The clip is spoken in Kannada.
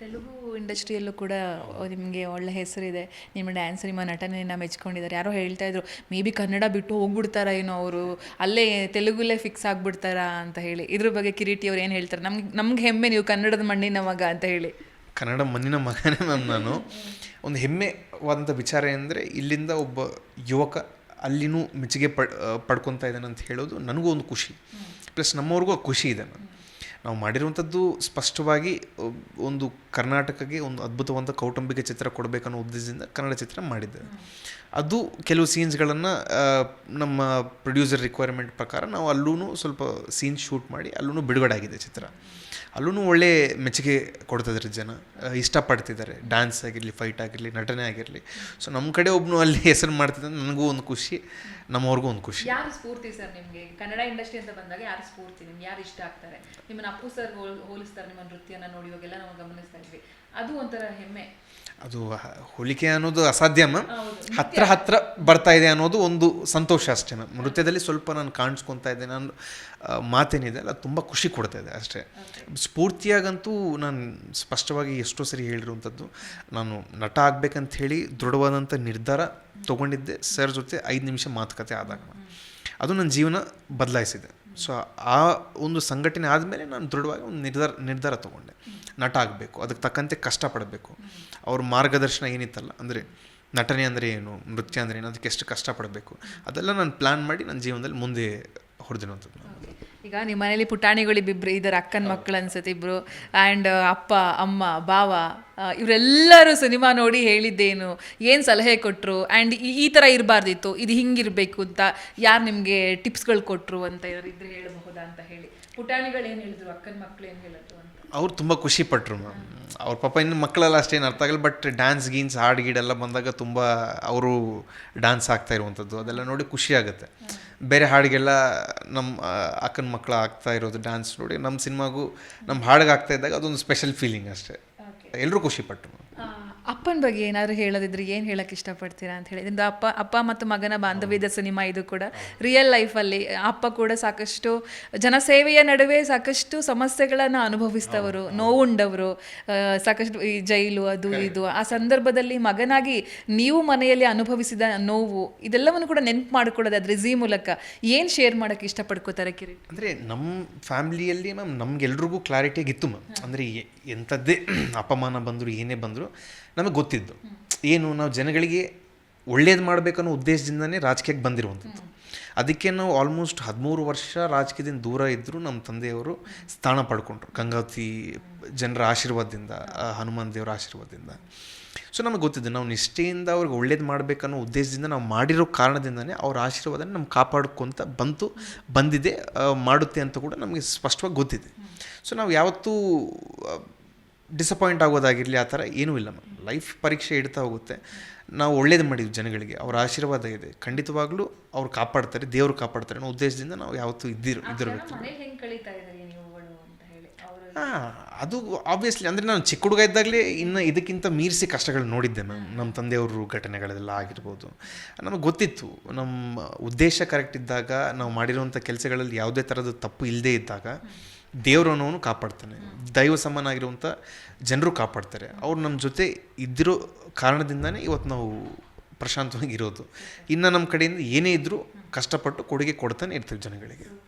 ತೆಲುಗು ಇಂಡಸ್ಟ್ರಿಯಲ್ಲೂ ಕೂಡ ನಿಮಗೆ ಒಳ್ಳೆ ಹೆಸರಿದೆ. ನಿಮ್ಮ ಡ್ಯಾನ್ಸ್ ನಿಮ್ಮ ನಟನೆಯನ್ನು ಮೆಚ್ಕೊಂಡಿದ್ದಾರೆ. ಯಾರೋ ಹೇಳ್ತಾ ಇದ್ರು ಮೇ ಬಿ ಕನ್ನಡ ಬಿಟ್ಟು ಹೋಗ್ಬಿಡ್ತಾರ ಏನೋ ಅವರು? ಅಲ್ಲೇ ತೆಲುಗುಲೇ ಫಿಕ್ಸ್ ಆಗ್ಬಿಡ್ತಾರಾ? ಅಂತ ಹೇಳಿ. ಇದ್ರ ಬಗ್ಗೆ ಕಿರೀಟಿ ಅವ್ರು ಏನು ಹೇಳ್ತಾರೆ? ನಮ್ಗೆ ನಮ್ಗೆ ಹೆಮ್ಮೆ ನೀವು ಕನ್ನಡದ ಮಣ್ಣಿನ ಮಗ ಅಂತ ಹೇಳಿ. ಕನ್ನಡ ಮಣ್ಣಿನ ಮಗನೇ ಮ್ಯಾಮ್ ನಾನು. ಒಂದು ಹೆಮ್ಮೆವಾದಂಥ ವಿಚಾರ ಏನಂದರೆ ಇಲ್ಲಿಂದ ಒಬ್ಬ ಯುವಕ ಅಲ್ಲಿನೂ ಮೆಚ್ಚುಗೆ ಪಡ್ ಪಡ್ಕೊತಾ ಇದ್ದಾನೆ ಅಂತ ಹೇಳೋದು ನನಗೂ ಒಂದು ಖುಷಿ. ಪ್ಲಸ್ ನಮ್ಮವ್ರಿಗೂ ಖುಷಿ ಇದೆ ನಾವು ಮಾಡಿರುವಂಥದ್ದು ಸ್ಪಷ್ಟವಾಗಿ ಒಂದು ಕರ್ನಾಟಕಕ್ಕೆ ಒಂದು ಅದ್ಭುತವಾದ ಕೌಟುಂಬಿಕ ಚಿತ್ರ ಕೊಡಬೇಕನ್ನೋ ಉದ್ದೇಶದಿಂದ ಕನ್ನಡ ಚಿತ್ರ ಮಾಡಿದ್ದೆ. ಅದು ಕೆಲವು ಸೀನ್ಸ್ಗಳನ್ನು ನಮ್ಮ ಪ್ರೊಡ್ಯೂಸರ್ ರಿಕ್ವೈರ್ಮೆಂಟ್ ಪ್ರಕಾರ ನಾವು ಅಲ್ಲೂ ಸ್ವಲ್ಪ ಸೀನ್ ಶೂಟ್ ಮಾಡಿ ಅಲ್ಲೂ ಬಿಡುಗಡೆ ಆಗಿದೆ ಚಿತ್ರ. ಅಲ್ಲೂ ಒಳ್ಳೆ ಮೆಚ್ಚುಗೆ ಕೊಡ್ತಿದ್ದಾರೆ ಜನ. ಇಷ್ಟಪಡ್ತಿದ್ದಾರೆ ಡ್ಯಾನ್ಸ್ ಆಗಿರಲಿ ಫೈಟ್ ಆಗಿರಲಿ ನಟನೆ ಆಗಿರಲಿ. ಸೊ ನಮ್ಮ ಕಡೆ ಒಬ್ಬನು ಅಲ್ಲಿ ಹೆಸರು ಮಾಡ್ತಿದ್ದ ನನಗೂ ಒಂದು ಖುಷಿ ನಮ್ಮವ್ರಿಗೂ ಒಂದು ಖುಷಿ. ಯಾರು ಸ್ಫೂರ್ತಿ ಸರ್ ನಿಮಗೆ? ಕನ್ನಡ ಇಂಡಸ್ಟ್ರಿ ಅಂತ ಬಂದಾಗ ಯಾರು ಸ್ಫೂರ್ತಿ? ನಿಮ್ಗೆ ಯಾರು ಇಷ್ಟ ಆಗ್ತಾರೆ? ನಿಮ್ಮನ್ನು ಅಪ್ಪು ಸರ್ ಹೋಲಿಸ್ತಾರೆ ನಿಮ್ಮ ನೃತ್ಯನ ನೋಡಿ ಇವಾಗೆಲ್ಲ ನಾವು ಗಮನಿಸ್ತಾ ಇದ್ವಿ. ಅದು ಒಂಥರ ಹೆಮ್ಮೆ. ಅದು ಹೋಲಿಕೆ ಅನ್ನೋದು ಅಸಾಧ್ಯ. ಹತ್ರ ಹತ್ರ ಬರ್ತಾ ಇದೆ ಅನ್ನೋದು ಒಂದು ಸಂತೋಷ ಅಷ್ಟೇ ಮ್ಯಾಮ್. ನೃತ್ಯದಲ್ಲಿ ಸ್ವಲ್ಪ ನಾನು ಕಾಣಿಸ್ಕೊತಾ ಇದ್ದೆ ನಾನು ಮಾತೇನಿದೆ ಅಲ್ಲ ತುಂಬ ಖುಷಿ ಕೊಡ್ತಾ ಇದೆ ಅಷ್ಟೇ. ಸ್ಫೂರ್ತಿಯಾಗಂತೂ ನಾನು ಸ್ಪಷ್ಟವಾಗಿ ಎಷ್ಟೋ ಸರಿ ಹೇಳಿರುವಂಥದ್ದು. ನಾನು ನಟ ಆಗಬೇಕಂತ ಹೇಳಿ ದೃಢವಾದಂಥ ನಿರ್ಧಾರ ತೊಗೊಂಡಿದ್ದೆ. ಸರ್ ಜೊತೆ ಐದು ನಿಮಿಷ ಮಾತುಕತೆ ಆದಾಗ. ಅದು ನನ್ನ ಜೀವನ ಬದಲಾಯಿಸಿದೆ. ಸೊ, ಆ ಒಂದು ಸಂಘಟನೆ ಆದಮೇಲೆ ನಾನು ದೃಢವಾಗಿ ಒಂದು ನಿರ್ಧಾರ ನಿರ್ಧಾರ ತೊಗೊಂಡೆ. ನಟ ಆಗಬೇಕು, ಅದಕ್ಕೆ ತಕ್ಕಂತೆ ಕಷ್ಟಪಡಬೇಕು. ಅವ್ರ ಮಾರ್ಗದರ್ಶನ ಏನಿತ್ತಲ್ಲ, ಅಂದರೆ ನಟನೆ ಅಂದರೆ ಏನು, ನೃತ್ಯ ಅಂದರೆ ಏನು, ಅದಕ್ಕೆ ಎಷ್ಟು ಕಷ್ಟಪಡಬೇಕು, ಅದೆಲ್ಲ ನಾನು ಪ್ಲ್ಯಾನ್ ಮಾಡಿ ನನ್ನ ಜೀವನದಲ್ಲಿ ಮುಂದೆ ಹೊಡೆದಿರುವಂಥದ್ದು ಈಗ ನಿಮ್ಮ ಮನೇಲಿ ಪುಟಾಣಿಗಳಿಬ್ಬಿಬ್ರು ಇದರ ಅಕ್ಕನ ಮಕ್ಕಳು ಅನ್ಸುತ್ತೆ ಇಬ್ರು ಆ್ಯಂಡ್ ಅಪ್ಪ, ಅಮ್ಮ ಬಾವ ಇವರೆಲ್ಲರೂ ಸಿನಿಮಾ ನೋಡಿ ಹೇಳಿದ್ದೇನು, ಏನು ಸಲಹೆ ಕೊಟ್ಟರು ಆ್ಯಂಡ್ ಈ ಥರ ಇರಬಾರ್ದಿತ್ತು, ಇದು ಹಿಂಗಿರಬೇಕು ಅಂತ ಯಾರು ನಿಮಗೆ ಟಿಪ್ಸ್ಗಳು ಕೊಟ್ಟರು ಅಂತ ಏನಾದ್ರು ಇದ್ರೆ ಹೇಳಬಹುದಾ ಅಂತ ಹೇಳಿ. ಪುಟಾಣಿಗಳು ಏನು ಹೇಳಿದ್ರು? ಅಕ್ಕನ ಮಕ್ಕಳು ಏನು ಹೇಳಿದ್ರು ಅಂತ. ಅವ್ರು ತುಂಬ ಖುಷಿ ಪಟ್ಟರು ಮ್ಯಾಮ್ ಅವ್ರ ಪಾಪ ಇನ್ನು ಮಕ್ಕಳೆಲ್ಲ ಅಷ್ಟೇನು ಅರ್ಥ ಆಗಲ್ಲ ಬಟ್ ಡ್ಯಾನ್ಸ್ ಗೀನ್ಸ್ ಹಾಡು ಗೀಡೆಲ್ಲ ಬಂದಾಗ ತುಂಬ ಅವರು ಡ್ಯಾನ್ಸ್ ಆಗ್ತಾ ಇರುವಂಥದ್ದು ಅದೆಲ್ಲ ನೋಡಿ ಖುಷಿ ಆಗುತ್ತೆ. ಬೇರೆ ಹಾಡಿಗೆಲ್ಲ ನಮ್ಮ ಅಕ್ಕನ ಮಕ್ಕಳು ಆಗ್ತಾ ಇರೋದು ಡ್ಯಾನ್ಸ್ ನೋಡಿ ನಮ್ಮ ಸಿನಿಮಾಗೂ ನಮ್ಮ ಹಾಡಿಗೆ ಆಗ್ತಾ ಇದ್ದಾಗ ಅದೊಂದು ಸ್ಪೆಷಲ್ ಫೀಲಿಂಗ್ ಅಷ್ಟೇ. ಎಲ್ಲರೂ ಖುಷಿ ಪಟ್ಟರು ಅಪ್ಪನ ಬಗ್ಗೆ ಏನಾದ್ರು ಹೇಳೋದಿದ್ರೆ ಏನು ಹೇಳಕ್ಕೆ ಇಷ್ಟಪಡ್ತೀರಾ ಅಂತ ಹೇಳಿ. ಅಪ್ಪ ಅಪ್ಪ ಮತ್ತು ಮಗನ ಬಾಂಧವ್ಯದ ಸಿನಿಮಾ ಇದು ಕೂಡ ರಿಯಲ್ ಲೈಫಲ್ಲಿ ಅಪ್ಪ ಕೂಡ ಸಾಕಷ್ಟು ಜನಸೇವೆಯ ನಡುವೆ ಸಾಕಷ್ಟು ಸಮಸ್ಯೆಗಳನ್ನು ಅನುಭವಿಸ್ತವರು ನೋವುಂಡವರು. ಸಾಕಷ್ಟು ಈ ಜೈಲು ಅದು ಇದು ಆ ಸಂದರ್ಭದಲ್ಲಿ ಮಗನಾಗಿ ನೀವು ಮನೆಯಲ್ಲಿ ಅನುಭವಿಸಿದ ನೋವು ಇದೆಲ್ಲವನ್ನು ಕೂಡ ನೆನಪು ಮಾಡಿಕೊಳ್ಳೋದು ಅದ್ರ ಝೀ ಮೂಲಕ ಏನು ಶೇರ್ ಮಾಡೋಕ್ಕೆ ಇಷ್ಟಪಡ್ಕೋತಾರೆ ಕಿರಿ ಅಂದರೆ ನಮ್ಮ ಫ್ಯಾಮಿಲಿಯಲ್ಲಿ ಮ್ಯಾಮ್ ನಮ್ಗೆಲ್ರಿಗೂ ಕ್ಲಾರಿಟಿಯಾಗಿತ್ತು ಮ್ಯಾಮ್ ಅಂದರೆ ಎಂಥದ್ದೇ ಅಪಮಾನ ಬಂದರು ಏನೇ ಬಂದರೂ ನಮಗೆ ಗೊತ್ತಿದ್ದು. ಏನು ನಾವು ಜನಗಳಿಗೆ ಒಳ್ಳೇದು ಮಾಡಬೇಕನ್ನೋ ಉದ್ದೇಶದಿಂದನೇ ರಾಜಕೀಯಕ್ಕೆ ಬಂದಿರುವಂಥದ್ದು. ಅದಕ್ಕೆ ನಾವು ಆಲ್ಮೋಸ್ಟ್ ಹದಿಮೂರು ವರ್ಷ ರಾಜಕೀಯದಿಂದ ದೂರ ಇದ್ದರೂ ನಮ್ಮ ತಂದೆಯವರು ಸ್ಥಾನ ಪಡ್ಕೊಂಡ್ರು. ಗಂಗಾವತಿ ಜನರ ಆಶೀರ್ವಾದದಿಂದ ಹನುಮಾನ್ ದೇವರ ಆಶೀರ್ವಾದದಿಂದ. ಸೊ ನಮಗೆ ಗೊತ್ತಿದೆ ನಾವು ನಿಷ್ಠೆಯಿಂದ ಅವ್ರಿಗೆ ಒಳ್ಳೇದು ಮಾಡಬೇಕನ್ನೋ ಉದ್ದೇಶದಿಂದ ನಾವು ಮಾಡಿರೋ ಕಾರಣದಿಂದನೇ ಅವ್ರ ಆಶೀರ್ವಾದನ ನಮ್ಗೆ ಕಾಪಾಡ್ಕೊತ ಬಂತು ಬಂದಿದೆ ಮಾಡುತ್ತೆ ಅಂತ ಕೂಡ ನಮಗೆ ಸ್ಪಷ್ಟವಾಗಿ ಗೊತ್ತಿದೆ. ಸೊ ನಾವು ಯಾವತ್ತೂ ಡಿಸಪಾಯಿಂಟ್ ಆಗೋದಾಗಿರಲಿ ಆ ಥರ ಏನೂ ಇಲ್ಲ ಮ್ಯಾಮ್ ಲೈಫ್ ಪರೀಕ್ಷೆ ಇಡ್ತಾ ಹೋಗುತ್ತೆ. ನಾವು ಒಳ್ಳೇದು ಮಾಡಿದ್ವಿ ಜನಗಳಿಗೆ. ಅವ್ರ ಆಶೀರ್ವಾದ ಇದೆ. ಖಂಡಿತವಾಗ್ಲೂ ಅವ್ರು ಕಾಪಾಡ್ತಾರೆ ದೇವರು ಕಾಪಾಡ್ತಾರೆ ಅನ್ನೋ ಉದ್ದೇಶದಿಂದ ನಾವು ಯಾವತ್ತೂ ಇದ್ದಿರು ಇದ್ದಿರಬೇಕು ಹಾಂ ಅದು ಆಬ್ವಿಯಸ್ಲಿ ಅಂದರೆ ನಾನು ಚಿಕ್ಕ ಹುಡುಗ ಇದ್ದಾಗಲೇ ಇನ್ನು ಇದಕ್ಕಿಂತ ಮೀರಿಸಿ ಕಷ್ಟಗಳು ನೋಡಿದ್ದೆ ಮ್ಯಾಮ್. ನಮ್ಮ ತಂದೆಯವರು ಘಟನೆಗಳೆಲ್ಲ ಆಗಿರ್ಬೋದು. ನಮಗೆ ಗೊತ್ತಿತ್ತು. ನಮ್ಮ ಉದ್ದೇಶ ಕರೆಕ್ಟ್ ಇದ್ದಾಗ ನಾವು ಮಾಡಿರುವಂಥ ಕೆಲಸಗಳಲ್ಲಿ ಯಾವುದೇ ಥರದ ತಪ್ಪು ಇಲ್ಲದೇ ಇದ್ದಾಗ ದೇವರು ಅನ್ನೋನು ಕಾಪಾಡ್ತಾನೆ. ದೈವ ಸಮನಾಗಿರುವಂಥ ಜನರು ಕಾಪಾಡ್ತಾರೆ. ಅವ್ರು ನಮ್ಮ ಜೊತೆ ಇದ್ದಿರೋ ಕಾರಣದಿಂದನೇ ಇವತ್ತು ನಾವು ಪ್ರಶಾಂತವಾಗಿ ಇರೋದು ಇನ್ನು ನಮ್ಮ ಕಡೆಯಿಂದ ಏನೇ ಇದ್ದರೂ ಕಷ್ಟಪಟ್ಟು ಕೊಡುಗೆ ಕೊಡ್ತಾನೆ ಇರ್ತೀವಿ ಜನಗಳಿಗೆ.